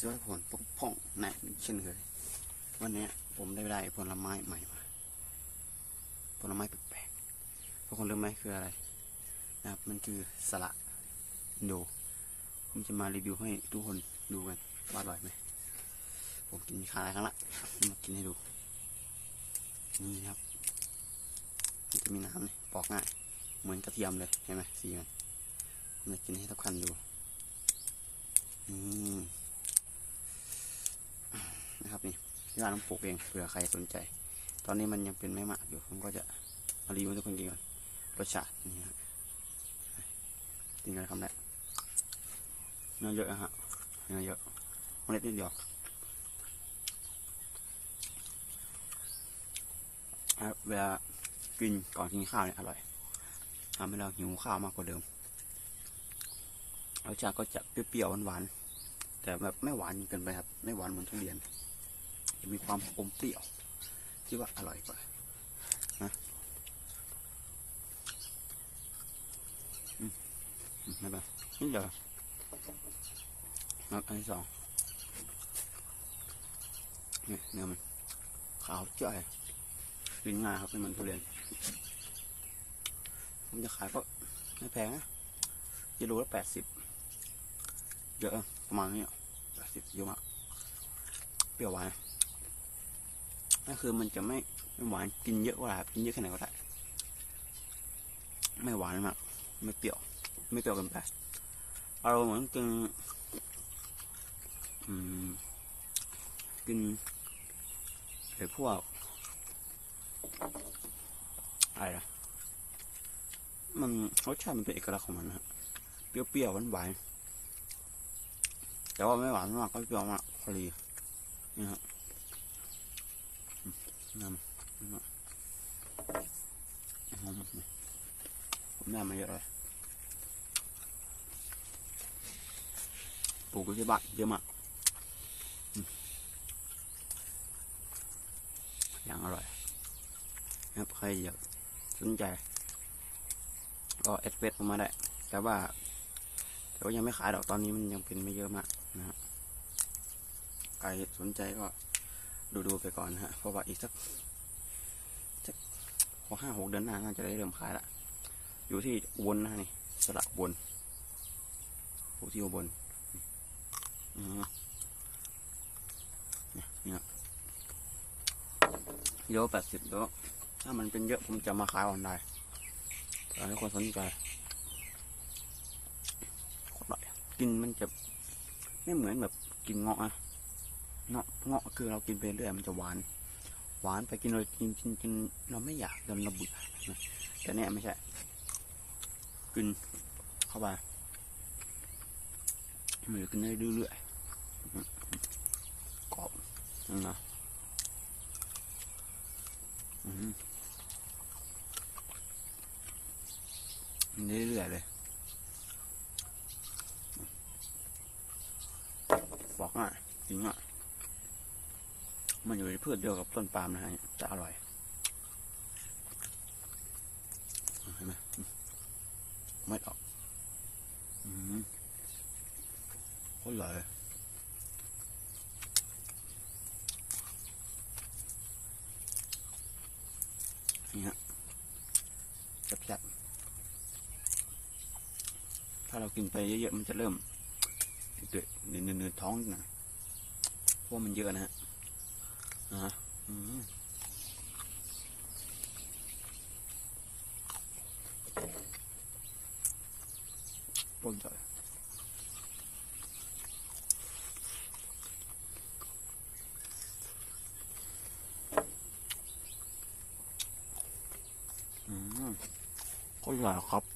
สวัสดีผลพกพ่องแนะเช่นเคยวันนี้ผมได้ได้ผลไม้ใหม่มาผลไม้แปลกๆทุกคนรู้ไหมคืออะไรนะครับมันคือสละอินโดผมจะมารีวิวให้ทุกคนดูกันว่าอร่อยไหมผมกินคาหลายครั้งละมากินให้ดู นี่ครับมันจะมีน้ำนี่ปอกง่ายเหมือนกระเทียมเลยเห็นไหมสีมันผมจะกินให้ทุกคนดูนี่ นะครับนี่ที่ร้านผมปลูกเองเผื่อใครสนใจ ตอนนี้มันยังเป็นไม่มากอยู่ผมก็จะมารีวิวทุกคนกินก่อนรสชาตินี่ครับกินกันคำแรกเนื้อเยอะนะฮะเนื้อเยอะเมล็ดนิดเดียวเวลากินก่อนกินข้าวเนี่ยอร่อยทำให้เราหิวข้าวมากกว่าเดิมรสชาติก็จะเปรี้ยวๆหวานๆแต่แบบไม่หวานจนเกินไปครับ ไม่หวานเหมือนทุเรียน จะมีความอมเปรี้ยวที่ว่าอร่อยกว่านะไม่เป็นนี่เดี๋ยวนับอันที่สองนี่เนื้อมันขาวจ้อยกินงาครับไม่เหมือนทุเรียนผมจะขายก็ไม่แพงนะกิโลละแปดสิบเยอะประมาณนี้แปดสิบเยอะมากเปรี้ยวหวาน ก็คือมันจะไม่ไม่หวานกินเยอะก็ได้ครับกินเยอะแค่ไหนก็ได้ไม่หวานมากไม่เปรี้ยว ไม่เปรี้ยวเกินไปเราเหมือนกินอืมกินไอ้พวกอะไรนะมันรสชาติมันเป็นเอกลักษณ์ของมันนะฮะเปรี้ยวๆหวานๆแต่ว่าไม่หวานมากก็เปรี้ยวมากพอดีนี่ฮะ น้ำน้ำผมได้มาเยอะเลยปลูกไว้ที่บ้านเยอะมากอย่างอร่อยนะครับใครอยากสนใจ ก็เอสเปผมมาได้ แต่ว่าแต่ว่ายังไม่ขายดอกตอนนี้มันยังเป็นไม่เยอะมากนะฮะใครสนใจก็ ดูดูๆไปก่อนนะฮะเพราะว่าอีกสักพอห้าหกเดือนหน้าน่าจะได้เริ่มขายละอยู่ที่อุบลนะนี่สระบลปลูกที่อุบลอืมเนี่ยเนี่ยเยอะแปดสิบแล้วถ้ามันเป็นเยอะผมจะมาขายออนไลน์เผื่อให้คนสนใจโคตรอร่อยกินมันจะไม่เหมือนแบบกินเงาะอะ เงาะเงาะคือเรากินไปเรื่อยมันจะหวาน หวานไปกินเลยกินกินกินเราไม่อยากจนเราเบื่อนแต่เนี่ยไม่ใช่กินเข้าไปมันจะกินได้เรื่อยๆกรอบนะอืมเรื่อยๆเลย บอกง่ายจริงอะ มันอยู่ในพืชเดียวกับต้นปาล์มนะฮะจะอร่อยเห็นไหมไม่ออกอืมโคตรอร่อยเลยนี่ฮะแซ่บๆถ้าเรากินไปเยอะๆ มันจะเริ่มเดือดเนื้อๆท้องนะเพราะมันเยอะนะฮะ อะอืมปนใจอืมก็ใหญ่ครับ